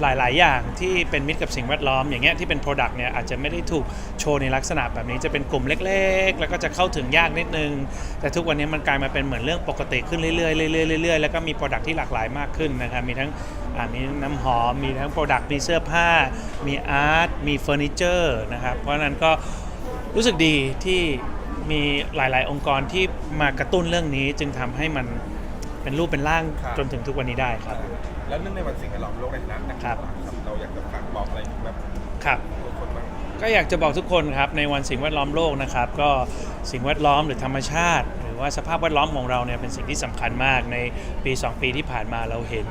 หลาย ๆ อย่างที่เป็นมิตรกับสิ่งแวดล้อมอย่างเงี้ยที่เป็น Product เนี่ยอาจจะไม่ได้ถูกโชว์ในลักษณะแบบนี้จะเป็นกลุ่มเล็ก ๆ แล้วก็จะเข้าถึงยากนิดนึง แต่ทุกวันนี้มันกลายมาเป็นเหมือนเรื่องปกติขึ้นเรื่อย ๆ เรื่อยๆเรื่อยๆแล้วก็มี Product ที่หลากหลายมากขึ้นนะครับมีทั้งอ่ามีน้ำหอม มีทั้ง Product มีเสื้อผ้า มีอาร์ตมีเฟอร์นิเจอร์นะครับเพราะฉะนั้นก็รู้สึกดีที่มีหลาย ๆ องค์กรที่มากระตุ้นเรื่องนี้จึงทำให้มันเป็นรูปเป็นร่างครับจนถึงทุกวันนี้ได้ครับ แล้วเนื่องในวันสิ่งแวดล้อมโลกในฐานะนักครับ เราอยากจะฝากบอกอะไรถึงแบบครับ ทุกคนบ้าง ก็อยากจะบอกทุกคนครับในวันสิ่งแวดล้อมโลกนะครับ ก็สิ่งแวดล้อมหรือธรรมชาติ หรือว่าสภาพแวดล้อมของเราเนี่ยเป็นสิ่งที่สำคัญมากในปี 2 ปีที่ผ่านมาเราเห็น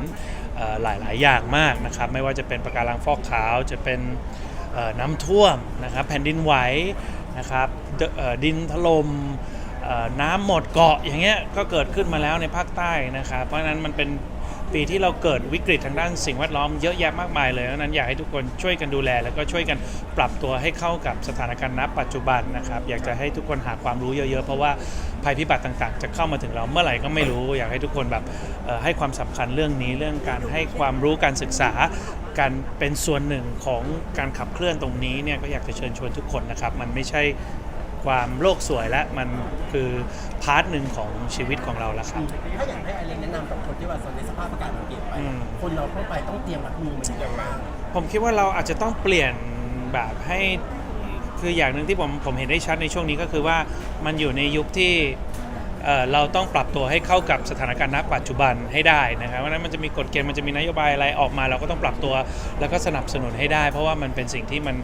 เอ่อหลายๆอย่างมากนะครับ ไม่ว่าจะเป็นปะการังฟอกขาว จะเป็นเอ่อน้ำท่วมนะครับ แผ่นดินไหวนะครับเดเอ่อดินถล่มเอ่อน้ำหมดเกาะอย่างเงี้ยก็เกิดขึ้นมาแล้วในภาคใต้นะครับ เพราะฉะนั้นมันเป็น ปีที่เราเกิดวิกฤตทางด้านสิ่งแวดล้อมเยอะแยะมากมายเลยเพราะฉะนั้นอยากให้ทุกคนช่วยกันดูแล แล้วก็ช่วยกันปรับตัวให้เข้ากับสถานการณ์ณปัจจุบันนะครับ อยากจะให้ทุกคนหาความรู้เยอะๆ เพราะว่าภัยพิบัติต่างๆ จะเข้ามาถึงเราเมื่อไหร่ก็ไม่รู้ อยากให้ทุกคนแบบให้ความสำคัญเรื่องนี้เรื่องการให้ความรู้การศึกษาการเป็นส่วนหนึ่งของการขับเคลื่อนตรงนี้เนี่ยก็อยากจะเชิญชวนทุกคนนะครับ มันไม่ใช่ ความโลกสวยและมันคือพาร์ทหนึ่งของชีวิตของเราแล้วครับ ถ้าอยากให้ไอเลนแนะนำกับคนที่ว่าในสภาพอากาศมันเปลี่ยนไป อืม คนเราทั่วไปต้องเตรียมรับมือมันอย่างไรผมคิดว่าเราอาจจะต้องเปลี่ยนแบบให้คืออย่างหนึ่งที่ผมผมเห็นได้ชัดในช่วงนี้ก็คือว่ามันอยู่ในยุคที่เอ่อเราต้องปรับตัวให้เข้ากับสถานการณ์ณปัจจุบันให้ได้นะครับเพราะฉะนั้นมันจะมีกฎเกณฑ์มันจะมีนโยบายอะไรออกมา เราก็ต้องปรับตัวแล้วก็สนับสนุนให้ได้ เพราะว่ามันเป็นสิ่งที่มัน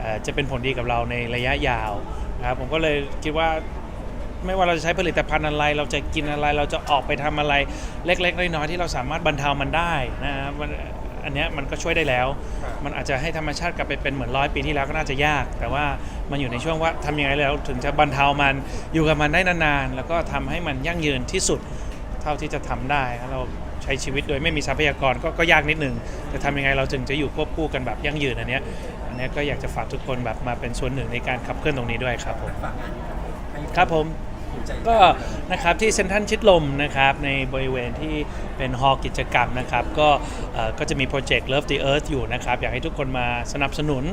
เอ่อจะเป็นผลดีกับเราในระยะยาวนะ ครับผมก็เลยคิดว่าไม่ว่าเราจะใช้ผลิตภัณฑ์อะไร เราจะกินอะไร เราจะออกไปทำอะไรเล็ก ๆ น้อยๆที่เราสามารถบรรเทามันได้นะครับมันอันเนี้ยมันก็ช่วยได้แล้ว มันอาจจะให้ธรรมชาติกลับไปเป็นเหมือนร้อยปีที่แล้วก็น่าจะยาก แต่ว่ามันอยู่ในช่วงว่าทำยังไงแล้ว ถึงจะบรรเทามันอยู่กับมันได้นานๆ แล้วก็ทำให้มันยั่งยืนที่สุดเท่าที่จะทำได้ เราใช้ชีวิตโดยไม่มีทรัพยากรก็ก็ยากนิดนึง แต่ทำยังไงเราจึงจะอยู่ควบคู่กันแบบยั่งยืนอันเนี้ย เนี้ยก็อยากจะฝากทุกคนแบบมาเป็นส่วนหนึ่งในการขับเคลื่อนตรงนี้ด้วยครับผมฝากงานนี้ให้ครับผมภูมิใจก็นะครับที่เซ็นทรัลชิดลมนะครับในบริเวณที่เป็นฮอลล์กิจกรรมนะครับก็เอ่อก็จะมีโปรเจกต์ Love the Earth อยู่นะครับ อยากให้ทุกคนมาสนับสนุน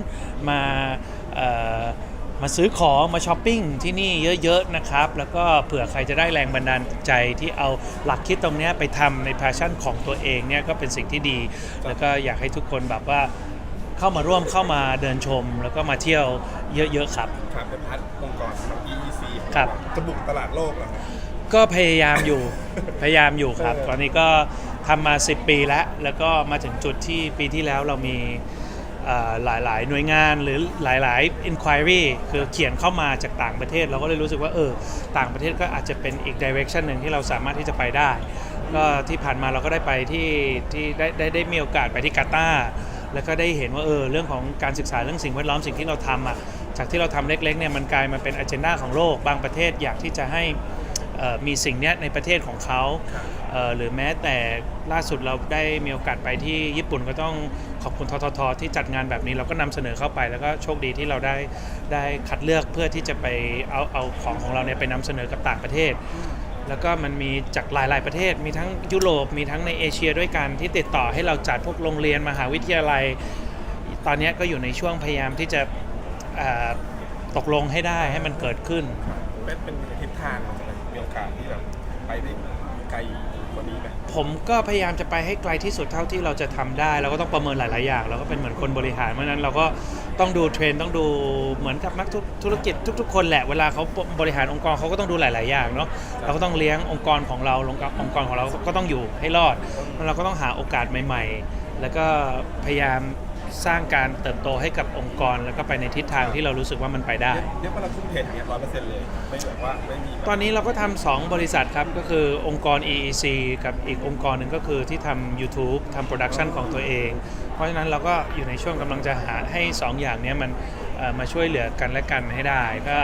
มาเอ่อมาซื้อของมาช้อปปิ้งที่นี่เยอะๆนะครับ แล้วก็เผื่อใครจะได้แรงบันดาลใจที่เอาหลักคิดตรงเนี้ยไปทำในแพชชั่นของตัวเองเนี่ยก็เป็นสิ่งที่ดี แล้วก็อยากให้ทุกคนแบบว่า เข้ามาร่วมเข้ามาเดินชม แล้วก็มาเที่ยวเยอะๆครับ ครับเป็นพัฒน์องค์กรของ EEC ครับ จะบุกตลาดโลกเหรอครับ ก็พยายามอยู่ พยายามอยู่ครับเออตอนนี้ก็ทำมา 10 ปีแล้ว แล้วก็มาถึงจุดที่ปีที่แล้วเรามีเอ่อหลายๆ หน่วยงานหรือหลาย ๆ inquiry คือเขียนเข้ามาจากต่างประเทศ เราก็เลยรู้สึกว่าเออต่างประเทศก็อาจจะเป็นอีก direction หนึ่งที่เราสามารถที่จะไปได้ ก็ที่ผ่านมาเราก็ได้ไปที่ที่ได้ได้ได้มีโอกาสไปที่กาตาร์ แล้วก็ได้เห็นว่าเออเรื่องของการศึกษาเรื่องสิ่งแวดล้อมสิ่งที่เราทำอะจากที่เราทำเล็กๆเนี่ยมันกลายมาเป็น agenda ของโลก บางประเทศอยากที่จะให้เอ่อมีสิ่งเนี้ยในประเทศของเขาเอ่อหรือแม้แต่ล่าสุดเราได้มีโอกาสไปที่ญี่ปุ่นก็ต้องขอบคุณทททที่จัดงานแบบนี้เราก็นำเสนอเข้าไปแล้วก็โชคดีที่เราได้ได้คัดเลือกเพื่อที่จะไปเอาเอาของของเราเนี่ยไปนำเสนอกับต่างประเทศ แล้วก็มันมีจากหลาย ๆ ประเทศ มีทั้งยุโรป มีทั้งในเอเชียด้วยกันที่ติดต่อให้เราจัดพวกโรงเรียนมหาวิทยาลัย ตอนเนี้ยก็อยู่ในช่วงพยายามที่จะเอ่อตกลงให้ได้ให้มันเกิดขึ้น เป็นเป็นทิศทางของอะไรมีโอกาสที่แบบไปได้ไกลกว่านี้ไหมผมก็พยายามจะไปให้ไกลที่สุดเท่าที่เราจะทำได้ เราก็ต้องประเมินหลาย ๆ อย่าง เราก็เป็นเหมือนคนบริหารเพราะฉะนั้นเราก็ ต้องดูเทรนด์ต้องดูเหมือนกับนักธุธุรกิจทุก ๆ คนแหละเวลาเขาบริหารองค์กรเขาก็ต้องดูหลาย ๆ อย่างเนาะเราก็ต้องเลี้ยงองค์กรของเราองค์กรองค์กรของเราก็ต้องอยู่ให้รอดแล้วเราก็ต้องหาโอกาสใหม่ ๆ แล้วก็พยายาม สร้างการเติบโตให้กับองค์กร แล้วก็ไปในทิศทางที่เรารู้สึกว่ามันไปได้ เรียกว่าเราทุ่มเทอย่างเงี้ยร้อยเปอร์เซ็นต์เลย ไม่แบบว่าไม่มีแบบตอนนี้เราก็ทำสองบริษัทครับ ก็คือองค์กร EEC กับอีกองค์กรหนึ่งก็คือที่ทำ YouTube ทำโปรดักชันของตัวเอง เพราะฉะนั้นเราก็อยู่ในช่วงกำลังจะหาให้ 2 อย่างเนี้ยมันเอ่อมาช่วยเหลือกันและกันให้ได้ก็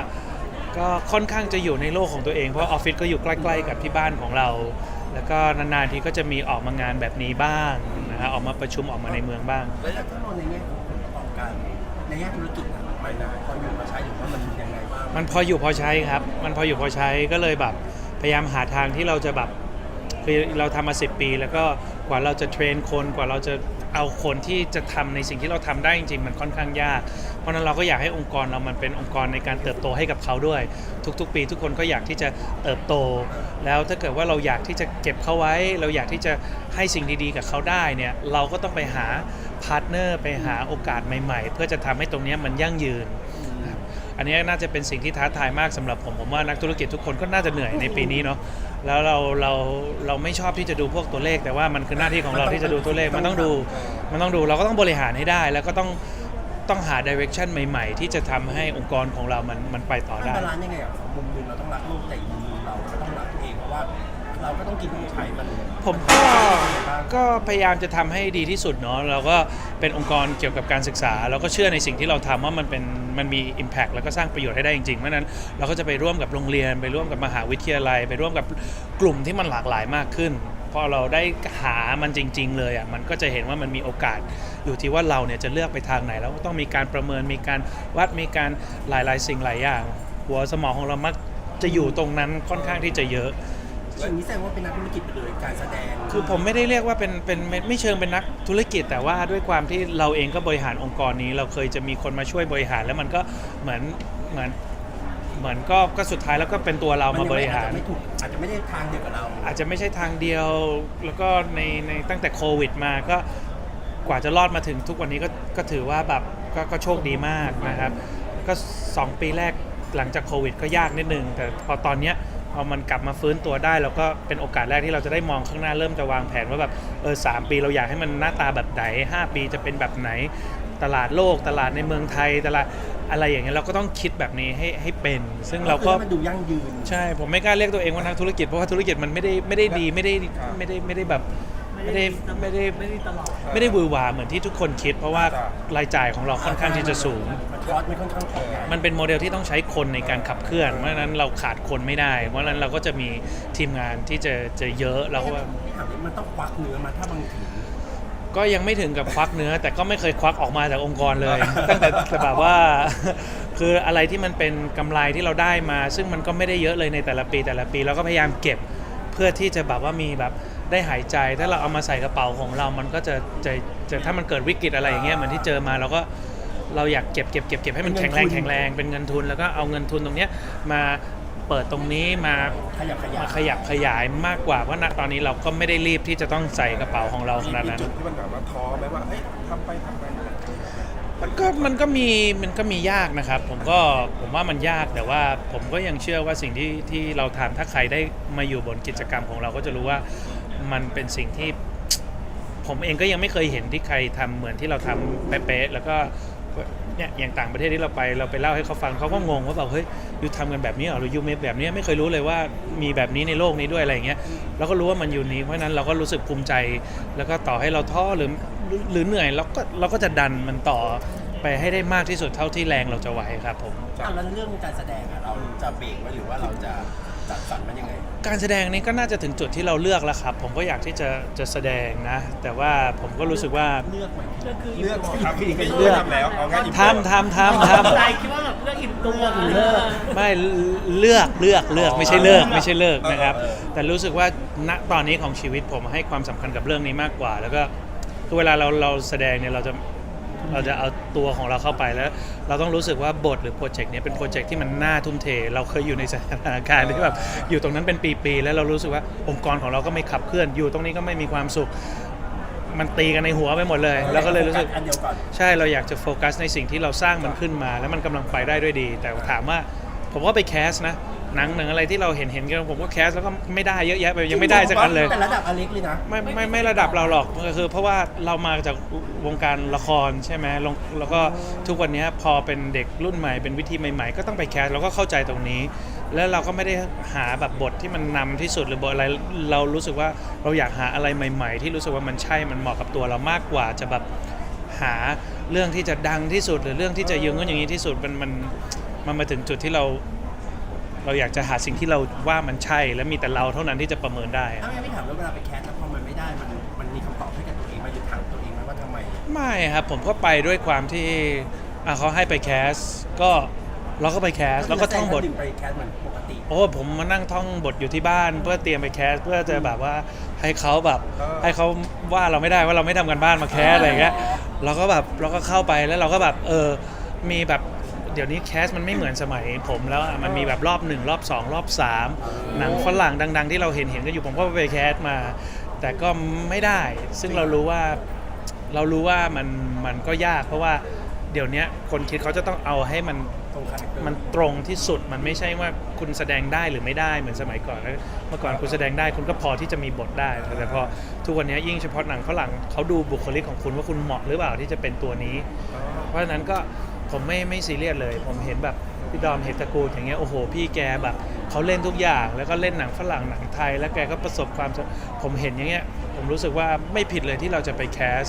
ก็ค่อนข้างจะอยู่ในโลกของตัวเองเพราะออฟฟิศก็อยู่ใกล้ๆกับที่บ้านของเรา แล้วก็นานๆทีก็จะมีออกมางานแบบนี้บ้างนะฮะออกมาประชุมออกมาในเมืองบ้าง แล้วถ้ามองในแแง่ธุรกิจนะมันไปได้พออยู่มาใช้อยู่ว่ามันยังไงบ้างมันพออยู่พอใช้ครับ มันพออยู่พอใช้ก็เลยแบบพยายามหาทางที่เราจะแบบคือเราทำมา 10 ปี แล้วก็กว่าเราจะเทรนคนกว่าเราจะเอาคนที่จะทำในสิ่งที่เราทำได้จริงๆ มันค่อนข้างยาก เพราะฉะนั้นเราก็อยากให้องค์กรเรามันเป็นองค์กรในการเติบโตให้กับเขาด้วย ทุก ๆ ปี ทุกคนก็อยากที่จะเติบโต แล้วถ้าเกิดว่าเราอยากที่จะเก็บเขาไว้ เราอยากที่จะให้สิ่งดีๆ กับเขาได้เนี่ยเราก็ต้องไปหา พาร์ทเนอร์ไปหาโอกาสใหม่ ๆ เพื่อจะทำให้ตรงเนี้ยมันยั่งยืน อันนี้น่าจะเป็นสิ่งที่ท้าทายมากสำหรับผม ผมว่านักธุรกิจทุกคนก็น่าจะเหนื่อยในปีนี้เนาะแล้วเราเราเราไม่ชอบที่จะดูพวกตัวเลข แต่ว่ามันคือหน้าที่ของเราที่จะดูตัวเลขมันต้องดู มันต้องดูเราก็ต้องบริหารให้ได้ แล้วก็ต้องต้องหาดิเรกชันใหม่ ๆ ที่จะทำให้องค์กรของเรามันมันไปต่อมันได้ บาลานซ์ยังไงอะมุมหนึงเราต้องรักลูกแต่อีกมุมหนึงเราก็ต้องรักตัวเองเพราะว่า เราก็ต้องกินต้องใช้มันผมก็ก็พยายามจะทำให้ดีที่สุดเนาะเราก็เป็นองค์กรเกี่ยวกับการศึกษา เราก็เชื่อในสิ่งที่เราทำว่ามันเป็นมันมี Impact แล้วก็สร้างประโยชน์ให้ได้จริงๆเพราะฉะนั้นเราก็จะไปร่วมกับโรงเรียน ไปร่วมกับมหาวิทยาลัย ไปร่วมกับกลุ่มที่มันหลากหลายมากขึ้น พอเราได้หามันจริง ๆ เลยอะมันก็จะเห็นว่ามันมีโอกาสอยู่ที่ว่าเราเนี่ยจะเลือกไปทางไหน แล้วก็ต้องมีการประเมินมีการวัดมีการหลายๆ สิ่งหลายอย่าง หัวสมองของเรามักจะอยู่ตรงนั้นค่อนข้างที่จะเยอะ สิ่งนี้แสดงว่าเป็นนักธุรกิจไปเลยการแสดงคือผมไม่ได้เรียกว่าเป็นเป็นไม่ไม่เชิงเป็นนักธุรกิจ แต่ว่าด้วยความที่เราเองก็บริหารองค์กรนี้ เราเคยจะมีคนมาช่วยบริหารแล้วมันก็เหมือนเหมือนเหมือนก็ก็สุดท้ายแล้วก็เป็นตัวเรามาบริหาร อาจจะไม่ถูกอาจจะไม่ได้ทางเดียวกับเรา อาจจะไม่ใช่ทางเดียวแล้วก็ในในตั้งแต่โควิดมาก็กว่าจะรอดมาถึงทุกวันนี้ก็ก็ถือว่าแบบก็ก็โชคดีมากนะครับ ก็ 2 ปีแรกหลังจากโควิดก็ยากนิดนึง แต่พอตอนเนี้ย พอมันกลับมาฟื้นตัวได้เราก็เป็นโอกาสแรกที่เราจะได้มองข้างหน้าเริ่มจะวางแผนว่าแบบเออสามปีเราอยากให้มันหน้าตาแบบไหน 5 ปีจะเป็นแบบไหนตลาดโลกตลาดในเมืองไทยตลาดอะไรอย่างเงี้ยเราก็ต้องคิดแบบนี้ให้ให้เป็น ซึ่งเราก็คือให้มันดูยั่งยืน ใช่ผมไม่กล้าเรียกตัวเองว่านักธุรกิจเพราะว่าธุรกิจมันไม่ได้ไม่ได้ดีไม่ได้ไม่ได้ไม่ได้แบบ ไม่ได้ไม่ได้ไม่ได้ตลอดไม่ได้หวือหวาเหมือนที่ทุกคนคิด เพราะว่ารายจ่ายของเราค่อนข้างที่จะสูงมันคอสมันค่อนข้างแพงมันเป็นโมเดลที่ต้องใช้คนในการขับเคลื่อน เพราะฉะนั้นเราขาดคนไม่ได้ เพราะฉะนั้นเราก็จะมีทีมงานที่จะจะเยอะแล้วก็ว่าที่ถามนี้มันต้องควักเนื้อมาถ้าบางทีก็ยังไม่ถึงกับควักเนื้อ แต่ก็ไม่เคยควักออกมาจากองค์กรเลย ตั้งแต่แต่แบบว่า คืออะไรที่มันเป็นกำไรที่เราได้มา ซึ่งมันก็ไม่ได้เยอะเลยในแต่ละปีแต่ละปีเราก็พยายามเก็บเพื่อที่จะแบบว่ามีแบบ ได้หายใจ ถ้าเราเอามาใส่กระเป๋าของเรา มันก็จะจะจะถ้ามันเกิดวิกฤตอะไรอย่างเงี้ยเหมือนที่เจอมาเราก็เราอยากเก็บเก็บเก็บเก็บให้มันแข็งแรงแข็งแรงเป็นเงินทุน แล้วก็เอาเงินทุนตรงเนี้ยมาเปิดตรงนี้มาขยับขยายมาขยับขยายมากกว่าเพราะณตอนนี้เราก็ไม่ได้รีบที่จะต้องใส่กระเป๋าของเราขมีนาดมีนั้น จุดที่มันแบบว่าท้อไหมว่าเอ้ยทำไปทำไปมันก็มันก็มีมันก็มียากนะครับ ผมก็ผมว่ามันยากแต่ว่าผมก็ยังเชื่อว่าสิ่งที่ที่เราทำถ้าใครได้มาอยู่บนกิจกรรมของเราก็จะรู้ว่า มันเป็นสิ่งที่ ผมเองก็ยังไม่เคยเห็นที่ใครทำเหมือนที่เราทำเป๊ะๆแล้วก็เนี่ยอย่างต่างประเทศที่เราไปเราไปเล่าให้เขาฟังเขาก็งงว่าแบบเฮ้ยยูทำกันแบบนี้เหรอหรือยูเมแบบนี้ไม่เคยรู้เลยว่ามีแบบนี้ในโลกนี้ด้วยอะไรอย่างเงี้ยเราก็รู้ว่ามันอยู่นี้เพราะนั้นเราก็รู้สึกภูมิใจ แล้วก็ต่อให้เราท้อหรือหรือเหนื่อยเราก็เราก็จะดันมันต่อไปให้ได้มากที่สุดเท่าที่แรงเราจะไหวครับผมแล้วเรื่องการแสดงเราจะเบรกไว้หรือว่าเราจะ จัดสรรมันยังไง การแสดงนี้ก็น่าจะถึงจุดที่เราเลือกแล้วครับ ผมก็อยากที่จะจะแสดงนะ แต่ว่าผมก็รู้สึกว่าเลือกไหมเลือกคือเลือกทำเลือกทำแล้วเอาง่ายอิ่มทำทำทำทำใจคิดว่าแบบเลือกอิ่มตัวหรือเลิกไม่เลือกเลือกเลือกไม่ใช่เลิกไม่ใช่เลิกนะครับ แต่รู้สึกว่าณตอนนี้ของชีวิตผมให้ความสำคัญกับเรื่องนี้มากกว่า แล้วก็คือเวลาเราเราแสดงเนี่ยเราจะ เราจะเอาตัวของเราเข้าไปแล้ว เราต้องรู้สึกว่าบทหรือโปรเจกต์เนี้เป็นโปรเจกต์ที่มันน่าทุ่มเท เราเคยอยู่ในสถานการณ์ที่แบบอยู่ตรงนั้นเป็นปีๆแล้วเรารู้สึกว่าองค์กรของเราก็ไม่ขับเคลื่อนอยู่ตรงนี้ก็ไม่มีความสุข มันตีกันในหัวไปหมดเลย แล้วก็เลยรู้สึกอันเดียวก่อนใช่เราอยากจะโฟกัสในสิ่งที่เราสร้างมันขึ้นมา แล้วมันกำลังไปได้ด้วยดี แต่ถามว่าผมว่าไปแคสนะ หนังหนังอะไรที่เราเห็นเห็นกันผมก็แคสแล้วก็ไม่ได้เยอะแยะไปยังไม่ได้สักอันเลยแต่ระดับอเล็กเลยนะไม่ไม่ไม่ระดับเราหรอกก็คือ เพราะว่าเรามาจากวงการละครใช่ไหมลงแล้วก็ทุกวันนี้พอเป็นเด็กรุ่นใหม่เป็นวิธีใหม่ๆ ก็ต้องไปแคสเราก็เข้าใจตรงนี้ แล้วเราก็ไม่ได้หาแบบบทที่มันนำที่สุดหรือบทอะไรเรารู้สึกว่าเราอยากหาอะไรใหม่ ๆ ที่รู้สึกว่ามันใช่มันเหมาะกับตัวเรามากกว่าจะแบบหาเรื่องที่จะดังที่สุดหรือเรื่องที่จะยืนกันอย่างนี้ที่สุดมันมันมันมาถึงจุดที่เรา เราอยากจะหาสิ่งที่เราว่ามันใช่ และมีแต่เราเท่านั้นที่จะประเมินได้อะถ้าไม่ถามว่าเวลาไปแคสแล้วพอมันไม่ได้มันมันมีคำตอบให้กับตัวเองไหมหรือถามตัวเองไหมว่าทำไม ไม่ครับผมก็ไปด้วยความที่อะเขาให้ไปแคส ก็เราก็ไปแคสแล้วก็ท่องบทถึงไปแคสเหมือนปกติ โอ้ผมมานั่งท่องบทอยู่ที่บ้าน เพื่อเตรียมไปแคสเพื่อจะแบบว่าให้เขาแบบให้เขาว่าเราไม่ได้ว่าเราไม่ทำกันบ้านมาแคสอะไรอย่างเงี้ยเราก็แบบเราก็เข้าไปแล้วเราก็แบบเออมีแบบ เดี๋ยวนี้แคสมันไม่เหมือนสมัยผมแล้วอะมันมีแบบรอบหนึ่งรอบสองรอบสามหนังฝรั่งดัง ๆ ที่เราเห็นเห็นกันอยู่ผมก็ไปแคสมา แต่ก็ไม่ได้ ซึ่งเรารู้ว่าเรารู้ว่ามันมันก็ยาก เพราะว่าเดี๋ยวนี้คนคิดเขาจะต้องเอาให้มันตรงคาแรคเตอร์มันตรงที่สุดมันไม่ใช่ว่าคุณแสดงได้หรือไม่ได้เหมือนสมัยก่อนนะเมื่อก่อนคุณแสดงได้คุณก็พอที่จะมีบทได้ แต่พอทุกวันนี้ยิ่งเฉพาะหนังฝรั่งเขาดูบุคลิกของคุณว่าคุณเหมาะหรือเปล่าที่จะเป็นตัวนี้ เพราะฉะนั้นก็ ผมไม่ไม่ซีเรียสเลย ผมเห็นแบบพี่ดอมเฮดตระกูลอย่างเงี้ยโอ้โห พี่แกแบบเขาเล่นทุกอย่างแล้วก็เล่นหนังฝรั่งหนังไทย แล้วแกก็ประสบความสำผมเห็นอย่างเงี้ยผมรู้สึกว่าไม่ผิดเลยที่เราจะไปแคส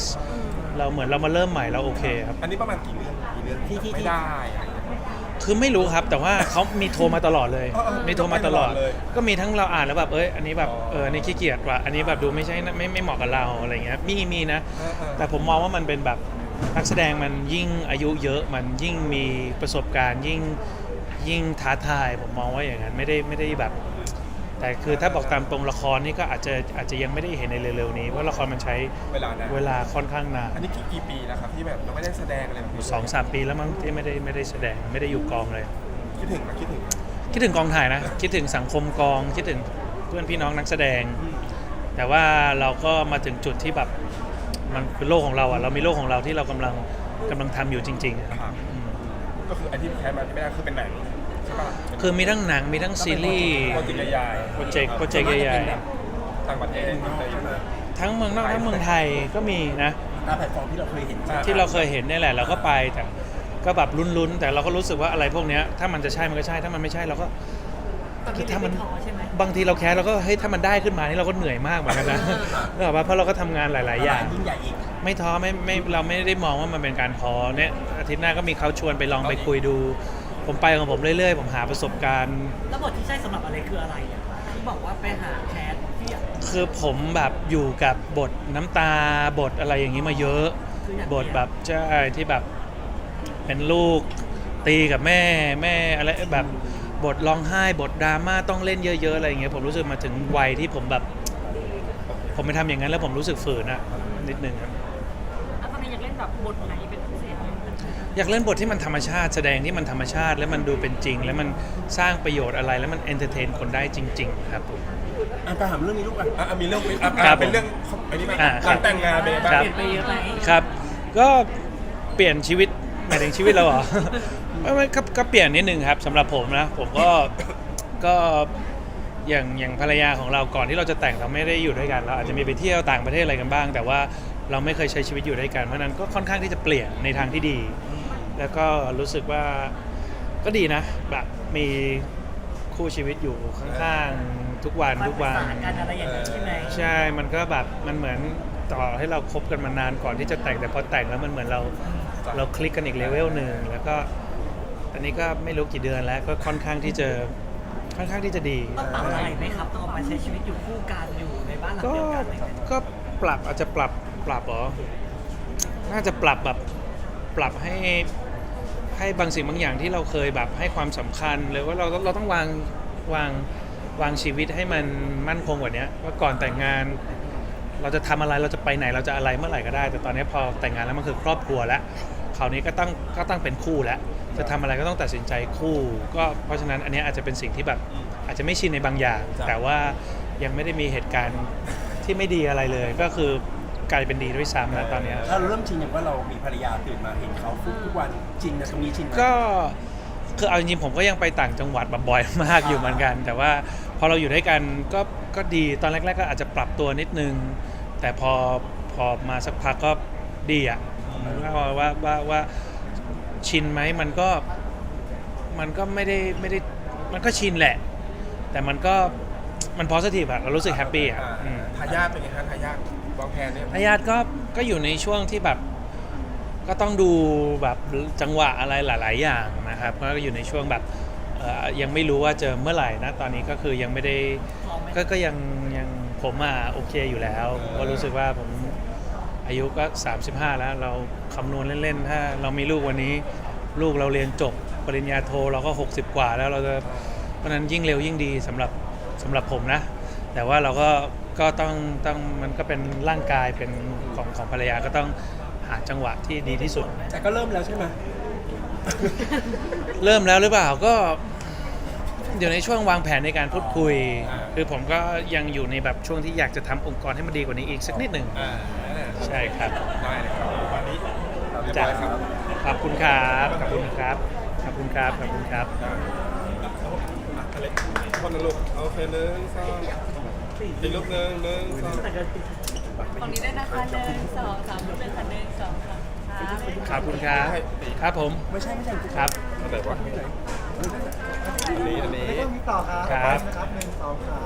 เราเหมือนเรามาเริ่มใหม่เราโอเคครับ อันนี้ประมาณกี่เรื่องกี่เรื่องที่ที่ ไม่ได้อะไรอย่างเงี้ย คือไม่รู้ครับแต่ว่าเขามีโทรมาตลอดเลย เออเออมีโทรมาตลอดตลอดเลยก็มีทั้งเราอ่านแล้วแบบเอ้ยอันนี้แบบอ๋อเอออันนี้ขี้เกียจว่ะอันนี้แบบดูไม่ใช่ไม่ไม่เหมาะกับเราอะไรเงี้ยมีมีนะ เออเออ แต่ผมมองว่ามันเป็นแบบ นักแสดงมันยิ่งอายุเยอะมันยิ่งมีประสบการณ์ยิ่งยิ่งท้าทายผมมองว่าอย่างนั้นไม่ได้ไม่ได้แบบ แต่คือถ้าบอกตามตรงละครนี่ก็อาจจะอาจจะยังไม่ได้เห็นในเร็วๆนี้เพราะละครมันใช้เวลานะเวลาค่อนข้างนานอันนี้กี่กี่ปีแล้วครับที่แบบเราไม่ได้แสดงอะไรแบบนี้เลยสองสามปีแล้วมั้งที่ไม่ได้ไม่ได้แสดงไม่ได้อยู่กองเลย คิดถึงนะคิดถึงคิดถึงกองถ่ายนะ คิดถึงสังคมกอง คิดถึงเพื่อนพี่น้องนักแสดง แต่ว่าเราก็มาถึงจุดที่แบบ มันเป็นโลกของเราอะเรามีโลกของเราที่เรากำลังกำลังทำอยู่จริงๆอะครับอืมก็คืออันที่แคสมาไม่ได้คือเป็นหนังใช่ป่ะคือมีทั้งหนังมีทั้งซีรีส์ โปรเจกต์ใหญ่ๆโปรเจกต์โปรเจกต์ใหญ่ต่างประเทศอะไรอย่างเงี้ยๆทั้งเมืองนอกทั้งเมืองไทยก็มีนะ ตามแพลตฟอร์มที่เราเคยเห็นอ่าที่เราเคยเห็นเนี่ยแหละเราก็ไปแต่ก็แบบลุ้นๆ แต่เราก็รู้สึกว่าอะไรพวกเนี้ยถ้ามันจะใช่มันก็ใช่ถ้ามันไม่ใช่เราก็ ตอนคืนี้อถ้ามันไม่ท้อใช่ไหมบางทีเราแคสเราก็เฮ้ยถ้ามันได้ขึ้นมานี่เราก็เหนื่อยมากเหมือนกันนะนึกออกปะเพราะเราก็ทำงานหลาย ๆ อย่าง ยิ่งใหญ่อีก ไม่ท้อไม่ไม่เราไม่ได้มองว่ามันเป็นการท้อเนี่ยอาทิตย์หน้าก็มีเขาชวนไปลองไปคุยดู ผมไปของผมเรื่อย ๆ ผมหาประสบการณ์แล้วบทที่ใช่สำหรับอะไรคืออะไรอะที่บอกว่าไปหาแคสที่อยากคือผมแบบอยู่กับบทน้ำตาบทอะไรอย่างนี้มาเยอะคืออยากบทแบบใช่ที่แบบเป็นลูกตีกับแม่แม่อะไรแบบ บทร้องไห้ บทดราม่าต้องเล่นเยอะๆอะไรอย่างเงี้ยผมรู้สึกมาถึงวัยที่ผมแบบ ผมไปทำอย่างนั้นแล้วผมรู้สึกฝืนอะนิดนึงครับแล้วตอนนี้อยากเล่นแบบบทไหนเป็นพิเศษไหมอยากเล่นบทที่มันธรรมชาติแสดงที่มันธรรมชาติ แล้วมันดูเป็นจริง แล้วมันสร้างประโยชน์อะไรแล้วมันเอนเตอร์เทนคนได้จริง ๆ ครับผม อะไปถามเรื่องนี้ลูกอะอะอะมีเรื่องอะครัอะบเป็นเรื่องอันนี้มาอ่าหลังแต่งงานเป็นไงบ้างครับ เปลี่ยนไปเยอะไหมครับ ก็เปลี่ยนชีวิตหมายถึงชีวิตเราเหรอ ไม่ไม่ก็ก็เปลี่ยนนิดนึงครับสำหรับผมนะ ผมก็ ก็อย่างอย่างภรรยาของเราก่อนที่เราจะแต่งเราไม่ได้อยู่ด้วยกันเราอาจจะมีไปเที่ยวต่างประเทศอะไรกันบ้าง แต่ว่าเราไม่เคยใช้ชีวิตอยู่ด้วยกันเพราะฉะนั้นก็ค่อนข้างที่จะเปลี่ยนในทางที่ดี แล้วก็รู้สึกว่าก็ดีนะแบบมีคู่ชีวิตอยู่ข้างๆทุกวันทุกวันสารกันอะไรอย่างนี้ใช่ไหมใช่ มันก็แบบ มันเหมือนต่อให้เราคบกันมานานก่อนที่จะแต่ง แต่พอแต่งแล้วมันเหมือนเรา เราคลิกกันอีกเลเวลหนึ่งแล้วก็อันนี้ก็ไม่รู้กี่เดือนแล้วก็ค่อนข้างที่จะค่อนข้างที่จะดี ต้องปรับอะไรไหมครับต้องออกมาใช้ชีวิตอยู่คู่กันอยู่ในบ้านหลังก็เดียวกันอะไรอย่างเงี้ยก็ปรับอาจจะปรับปรับเหรอ น่าจะปรับแบบปรับให้ให้บางสิ่งบางอย่างที่เราเคยแบบให้ความสำคัญเลยว่าเราเราต้องวางวางวางชีวิตให้มันมั่นคงกว่านี้ว่าก่อนแต่งงาน เราจะทำอะไรเราจะไปไหนเราจะอะไรเมื่อไหร่ก็ได้ แต่ตอนนี้พอแต่งงานแล้วมันคือครอบครัวแล้ว คราวนี้ก็ต้องก็ต้องเป็นคู่แล้ว จะทำอะไรก็ต้องตัดสินใจคู่ ก็เพราะฉะนั้นอันเนี้ยอาจจะเป็นสิ่งที่แบบอาจจะไม่ชินในบางอย่างแต่ว่ายังไม่ได้มีเหตุการณ์ที่ไม่ดีอะไรเลย ก็คือกลายเป็นดีด้วยซ้ำนะตอนเนี้ยถ้าเราเริ่มชินอย่างว่าเรามีภรรยาตื่นมาเห็นเขาฟุกทุกวันชินนะตรงนี้ชินไหม ก็คือเอาจริงๆผมก็ยังไปต่างจังหวัดแบบบ่อยมากอยู่เหมือนกัน แต่ว่าพอเราอยู่ด้วยกันก็ก็ดีตอนแรก ๆ ก็อาจจะปรับตัวนิดนึง แต่พอพอมาสักพักก็ดีอะ ว่าว่าว่าว่าชินไหมมันก็มันก็ไม่ได้ไม่ได้มันก็ชินแหละ แต่มันก็มันพอสทีฟอะเรารู้สึกแฮปปี้อะอ่าอืม ทายาทเป็นไงฮะทายาทวางแผนเนี่ยทายาทก็ก็อยู่ในช่วงที่แบบก็ต้องดูแบบจังหวะอะไรหลาย ๆ อย่างนะครับก็อยู่ในช่วงแบบเอ่อยังไม่รู้ว่าจะเมื่อไหร่นะตอนนี้ก็คือยังไม่ได้พร้อมไหมก็ก็ยังยังผมอะโอเคอยู่แล้วก็รู้สึกว่าผม อายุก็ 35 แล้วเราคำนวณเล่นๆ ถ้าเรามีลูกวันนี้ ลูกเราเรียนจบปริญญาโทเราก็ 60 กว่าแล้วเราจะเพราะฉะนั้นยิ่งเร็วยิ่งดีสำหรับสำหรับผมนะ แต่ว่าเราก็ก็ต้องต้องมันก็เป็นร่างกายเป็นของของภรรยาก็ต้องหาจังหวะที่ดีที่สุด แต่ก็เริ่มแล้วใช่ไหมเริ่มแล้วหรือเปล่าก็อยู่ในช่วงวางแผนในการพูดคุย คือผมก็ยังอยู่ในแบบช่วงที่อยากจะทำองค์กรให้มันดีกว่านี้อีกสักนิดหนึ่ง อ่า ใช่ครับ ได้เลยครับวันนี้เราเรียบจ้ะร้อยครับขอบคุณครับ ขอบคุณครับ ขอบคุณครับ ขอบคุณครับอะอเล็กคนละลูกโอเคหนึ่งสองอีกลูกหนึ่งหนึ่งสองฝั่งนี้ด้วยนะคะหนึ่งสองสามรูปเป็นค่ะหนึ่งสองสามครับขอบคุณครับ ครับผม ไม่ใช่ไม่ใช่ครับอันไหนวะอันนี้อันนี้ต่อครับครับนะครับหนึ่งสองสาม